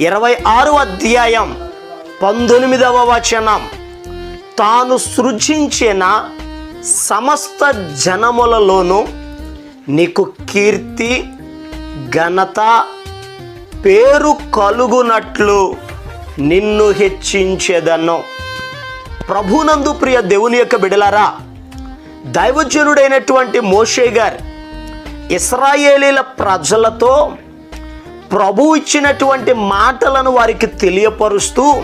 ఇరవై ఆరు అధ్యాయం పంతొమ్మిదవ వచనం. తాను సృజించిన సమస్త జనములలోనూ నీకు కీర్తి ఘనత పేరు కలుగునట్లు నిన్ను హెచ్చించేదను. ప్రభునందు ప్రియ దేవుని యొక్క బిడలారా దైవజనుడైనటువంటి మోషే గారు ఇస్రాయేలీల ప్రజలతో ప్రభు ఇచ్చినటువంటి మాటలను వారికి తెలియపరుస్తూ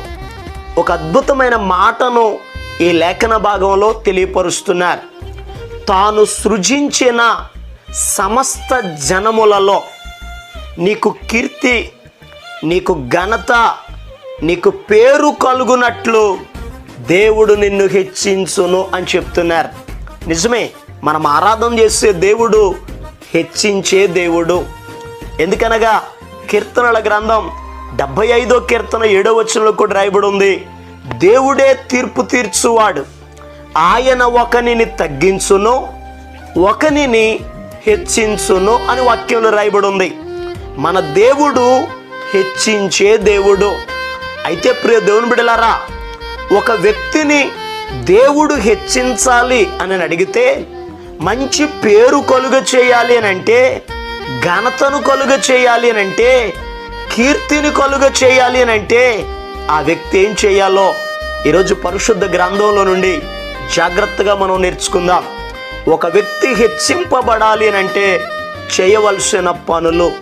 ఒక అద్భుతమైన మాటను ఈ లేఖన భాగంలో తెలియపరుస్తున్నారు. తాను సృజించిన సమస్త జనములలో నీకు కీర్తి నీకు ఘనత నీకు పేరు కలుగునట్లు దేవుడు నిన్ను హెచ్చించును అని చెప్తున్నారు. నిజమే మనం ఆరాధన చేసే దేవుడు హెచ్చించే దేవుడు. ఎందుకనగా కీర్తనల గ్రంథం డెబ్బై ఐదో కీర్తన ఏడో వచనంలో కూడా రాయబడి ఉంది. దేవుడే తీర్పు తీర్చువాడు. ఆయన ఒకనిని తగ్గించును ఒకనిని హెచ్చించును అని వాక్యంలో రాయబడి ఉంది. మన దేవుడు హెచ్చించే దేవుడు. అయితే ప్రియ దేవుని బిడలారా ఒక వ్యక్తిని దేవుడు హెచ్చించాలి అని అడిగితే మంచి పేరు కలుగ చేయాలి అని అంటే ఘనతను కలుగ చేయాలి అని అంటే కీర్తిని కలుగ చేయాలి అని అంటే ఆ వ్యక్తి ఏం చేయాలో ఈరోజు పరిశుద్ధ గ్రంథంలో నుండి జాగ్రత్తగా మనం నేర్చుకుందాం. ఒక వ్యక్తి హెచ్చింపబడాలి అని అంటే చేయవలసిన పనులు.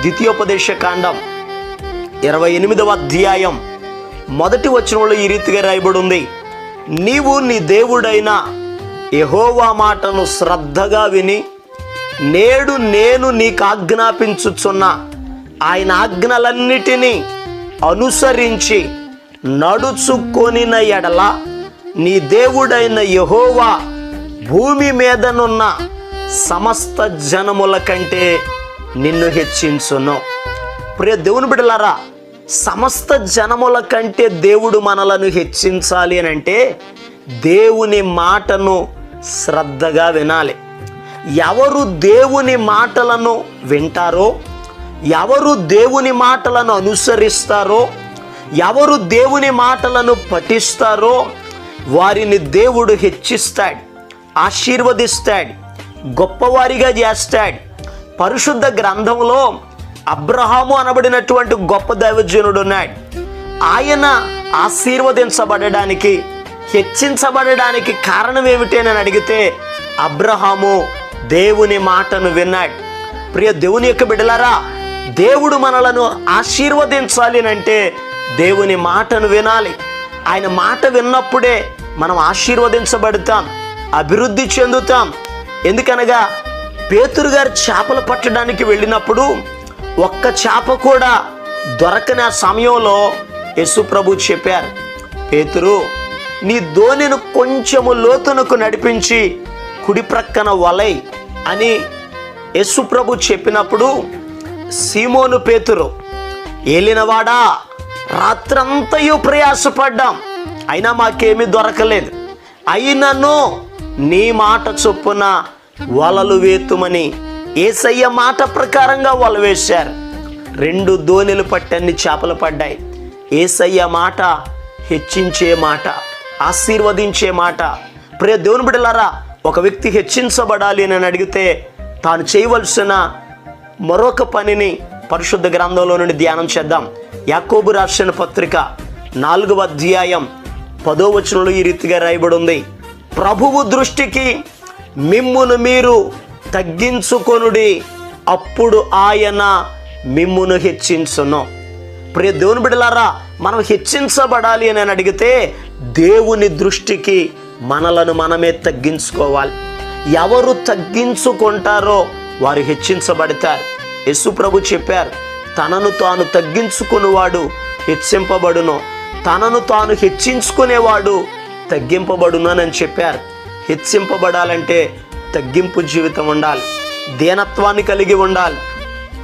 ద్వితీయోపదేశ కాండం ఇరవై ఎనిమిదవ అధ్యాయం మొదటి వచనంలో ఈ రీతిగా రాయబడి ఉంది నీవు నీ దేవుడైన యహోవా మాటను శ్రద్ధగా విని నేడు నేను నీకు ఆజ్ఞాపించుచున్న ఆయన ఆజ్ఞలన్నిటినీ అనుసరించి నడుచుకొనిన ఎడల నీ దేవుడైన యహోవా భూమి మీదనున్న సమస్త జనముల కంటే నిన్ను హెచ్చించును. ప్రియ దేవుని బిడలారా సమస్త జనముల కంటే దేవుడు మనలను హెచ్చించాలి అని అంటే దేవుని మాటను శ్రద్ధగా వినాలి. ఎవరు దేవుని మాటలను వింటారో ఎవరు దేవుని మాటలను అనుసరిస్తారో ఎవరు దేవుని మాటలను పఠిస్తారో వారిని దేవుడు హెచ్చిస్తాడు ఆశీర్వదిస్తాడు గొప్పవారిగా చేస్తాడు. పరిశుద్ధ గ్రంథంలో అబ్రహాము అనబడినటువంటి గొప్ప దైవజనుడు ఉన్నాడు. ఆయన ఆశీర్వదించబడడానికి హెచ్చించబడడానికి కారణం ఏమిటి అని అడిగితే అబ్రహాము దేవుని మాటను విన్నాడు. ప్రియ దేవుని యొక్క బిడ్డలారా దేవుడు మనలను ఆశీర్వదించాలి అని అంటే దేవుని మాటను వినాలి. ఆయన మాట విన్నప్పుడే మనం ఆశీర్వదించబడతాం అభివృద్ధి చెందుతాం. ఎందుకనగా పేతురు గారు చేపలు పట్టడానికి వెళ్ళినప్పుడు ఒక్క చేప కూడా దొరకని ఆ సమయంలో యశుప్రభు చెప్పారు పేతురు నీ ధోనిను కొంచెము లోతునకు నడిపించి కుడి ప్రక్కన వలై అని యశుప్రభు చెప్పినప్పుడు సీమోను పేతురు ఏలినవాడా? రాత్రంతయు ప్రయాసపడ్డాం. అయినా మాకేమీ దొరకలేదు. అయినను నీ మాట చొప్పున వలలు వేతుమని ఏసయ్య మాట ప్రకారంగా వల వేశారు. రెండు దోణిలు పట్టన్ని చేపలు పడ్డాయి. ఏసయ్య మాట హెచ్చించే మాట ఆశీర్వదించే మాట. ప్రియ దేవుని బిడ్డలారా ఒక వ్యక్తి హెచ్చించబడాలి అని అడిగితే తాను చేయవలసిన మరొక పనిని పరిశుద్ధ గ్రంథంలో నుండి ధ్యానం చేద్దాం. యాకోబు రాసిన పత్రిక నాలుగవ అధ్యాయం పదో వచనంలో ఈ రీతిగా రాయబడి ఉంది ప్రభువు దృష్టికి మిమ్మును మీరు తగ్గించుకొనుడి అప్పుడు ఆయన మిమ్మును హెచ్చించును. ప్రియ దేవుని బిడలారా మనం హెచ్చించబడాలి అని అడిగితే దేవుని దృష్టికి మనలను మనమే తగ్గించుకోవాలి. ఎవరు తగ్గించుకుంటారో వారు హెచ్చించబడతారు. యశు ప్రభు చెప్పారు తనను తాను తగ్గించుకునేవాడు హెచ్చింపబడును. తనను తాను హెచ్చించుకునేవాడు తగ్గింపబడునని చెప్పారు. హెచ్చింపబడాలంటే తగ్గింపు జీవితం ఉండాలి. దీనత్వాన్ని కలిగి ఉండాలి.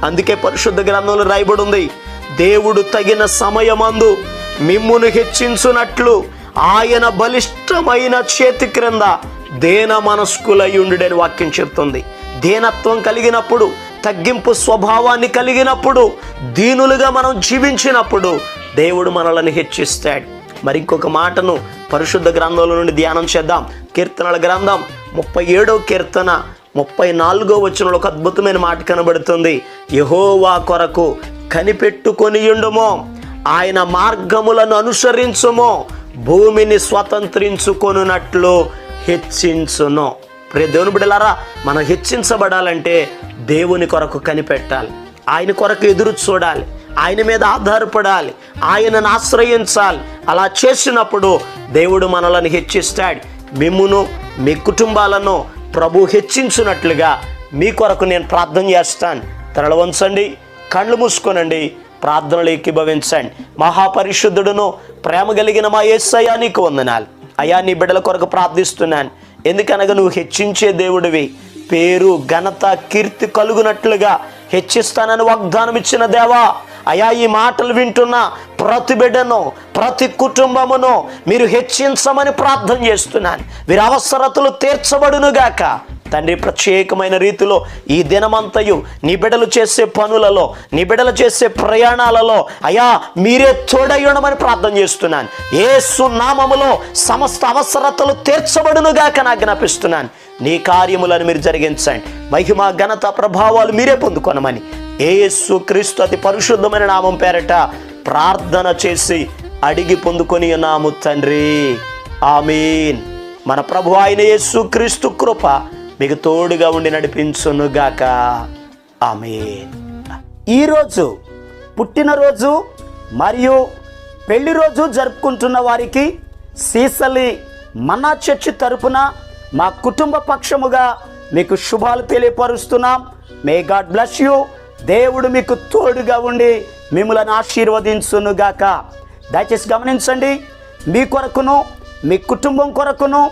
అందుకే పరిశుద్ధ గ్రంథంలో రాయబడి ఉంది దేవుడు తగిన సమయమందు మిమ్మును హెచ్చించునట్లు ఆయన బలిష్టమైన చేతి క్రింద దేన మనస్కులయ్యుండుడని వాక్యం చెప్తుంది. దేనత్వం కలిగినప్పుడు తగ్గింపు స్వభావాన్ని కలిగినప్పుడు దీనులుగా మనం జీవించినప్పుడు దేవుడు మనలను హెచ్చిస్తాడు. మరి ఇంకొక మాటను పరిశుద్ధ గ్రంథంలో నుండి ధ్యానం చేద్దాం. కీర్తనల గ్రంథం ముప్పై ఏడో కీర్తన ముప్పై నాలుగో వచనంలో ఒక అద్భుతమైన మాట కనబడుతుంది. యహోవా కొరకు కనిపెట్టుకొనియుండుమో. ఆయన మార్గములను అనుసరించుమో. భూమిని స్వతంత్రించుకొనున్నట్లు హెచ్చించును. ప్రే దేవుని బిడ్డలారా మనం హెచ్చించబడాలంటే దేవుని కొరకు కనిపెట్టాలి. ఆయన కొరకు ఎదురు చూడాలి. ఆయన మీద ఆధారపడాలి. ఆయనను ఆశ్రయించాలి. అలా చేసినప్పుడు దేవుడు మనలను హెచ్చిస్తాడు. మిమ్మును మీ కుటుంబాలను ప్రభు హెచ్చించున్నట్లుగా మీ కొరకు నేను ప్రార్థన చేస్తాను. తరలవంచండి కళ్ళు మూసుకోనండి ప్రార్థనలు ఏకీభవించండి మహాపరిశుద్ధుడును ప్రేమ కలిగిన మా ఏసయ్యా నీకు వందనాలు. అయ్యా నీ బిడ్డల కొరకు ప్రార్థిస్తున్నాను. ఎందుకనగా నువ్వు హెచ్చించే దేవుడివి. పేరు ఘనత కీర్తి కలుగునట్లుగా హెచ్చిస్తానని వాగ్దానం ఇచ్చిన దేవా. అయా ఈ మాటలు వింటున్న ప్రతి బిడ్డను ప్రతి కుటుంబమును మీరు హెచ్చించమని ప్రార్థన చేస్తున్నాను. వీరి అవసరతలు తీర్చబడునుగాక. తండ్రి ప్రత్యేకమైన రీతిలో ఈ దినమంతయు నీ బిడలు చేసే పనులలో నీ బిడలు చేసే ప్రయాణాలలో అయా మీరే తోడయ్యడమని ప్రార్థన చేస్తున్నాను. ఏ సున్నామములో సమస్త అవసరతలు తీర్చబడునుగాక నాకు జ్ఞాపిస్తున్నాను నీ కార్యములను మీరు జరిగించండి. మహిమ ఘనత ప్రభావాలు మీరే పొందుకొనమని. ఏసు క్రీస్తు అతి పరిశుద్ధమైన నామం పేరట ప్రార్థన చేసి అడిగి పొందుకొని ఉన్నాము తండ్రి. ఆమీన్. మన ప్రభు ఆయన యేసు క్రీస్తు కృప మీకు తోడుగా ఉండి నడిపించునుగాక. ఆమె ఈరోజు పుట్టినరోజు మరియు పెళ్ళి రోజు జరుపుకుంటున్న వారికి సీసలి మన్నా చర్చి తరపున మా కుటుంబ పక్షముగా మీకు శుభాలు తెలియపరుస్తున్నాం. మే గాడ్ బ్లెస్ యూ దేవుడు మీకు తోడుగా ఉండి మిమ్మల్ని ఆశీర్వదించునుగాక. దయచేసి గమనించండి మీ కొరకును మీ కుటుంబం కొరకును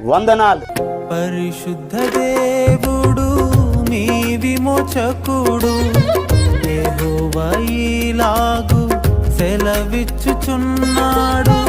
వందనాలు. పరిశుద్ధ దేవుడు మీ విమోచకుడు. యెహోవా సెలవిచ్చుచున్నాడు.